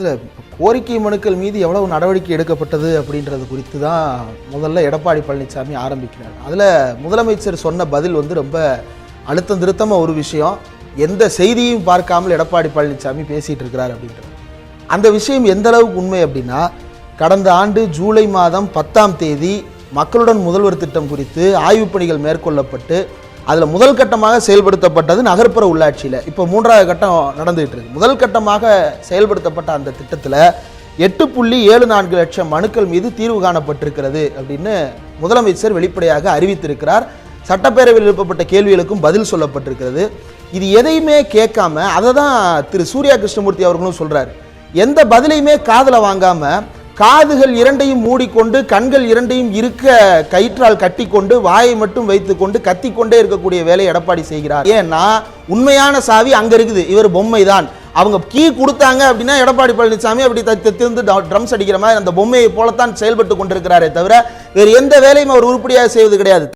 இதில் கோரிக்கை மனுக்கள் மீது எவ்வளவு நடவடிக்கை எடுக்கப்பட்டது அப்படின்றது குறித்து தான் முதல்ல எடப்பாடி பழனிசாமி ஆரம்பிக்கிறார். அதில் முதலமைச்சர் சொன்ன பதில் வந்து ரொம்ப அழுத்தம் திருத்தமாக ஒரு விஷயம். எந்த செய்தியும் பார்க்காமல் எடப்பாடி பழனிசாமி பேசிகிட்டு இருக்கிறார் அப்படின்றது. அந்த விஷயம் எந்த அளவுக்கு உண்மை அப்படின்னா கடந்த ஆண்டு ஜூலை மாதம் பத்தாம் தேதி மக்களுடன் முதல்வர் திட்டம் குறித்து ஆய்வுப் பணிகள் மேற்கொள்ளப்பட்டு அதில் முதல் கட்டமாக செயல்படுத்தப்பட்டது நகர்ப்புற உள்ளாட்சியில். இப்போ மூன்றாவது கட்டம் நடந்துகிட்டு இருக்கு. முதல் கட்டமாக செயல்படுத்தப்பட்ட அந்த திட்டத்தில் எட்டு புள்ளி ஏழு நான்கு லட்சம் மனுக்கள் மீது தீர்வு காணப்பட்டிருக்கிறது அப்படின்னு முதலமைச்சர் வெளிப்படையாக அறிவித்திருக்கிறார். சட்டப்பேரவையில் எழுப்பப்பட்ட கேள்விகளுக்கும் பதில் சொல்லப்பட்டிருக்கிறது. இது எதையுமே கேட்காம அதை தான் திரு சூர்யா கிருஷ்ணமூர்த்தி அவர்களும் சொல்கிறார் எந்த பதிலையுமே காதலை வாங்காமல் காதுகள் இரண்டையும் மூடிக்கொண்டு கண்கள் இரண்டையும் இருக்க கயிற்றால் கட்டிக்கொண்டு வாயை மட்டும் வைத்துக்கொண்டு கத்திக்கொண்டே இருக்கக்கூடிய வேலையை எடப்பாடி செய்கிறார். ஏன்னா உண்மையான சாவி அங்க இருக்குது. இவர் பொம்மை தான் அவங்க கீ கொடுத்தாங்க அப்படின்னா எடப்பாடி பழனிசாமி அப்படி திருந்து ட்ரம்ஸ் அடிக்கிற மாதிரி அந்த பொம்மையை போலத்தான் செயல்பட்டு கொண்டிருக்கிறாரே தவிர வேறு எந்த வேலையும் அவர் உருப்படியாக செய்வது கிடையாது.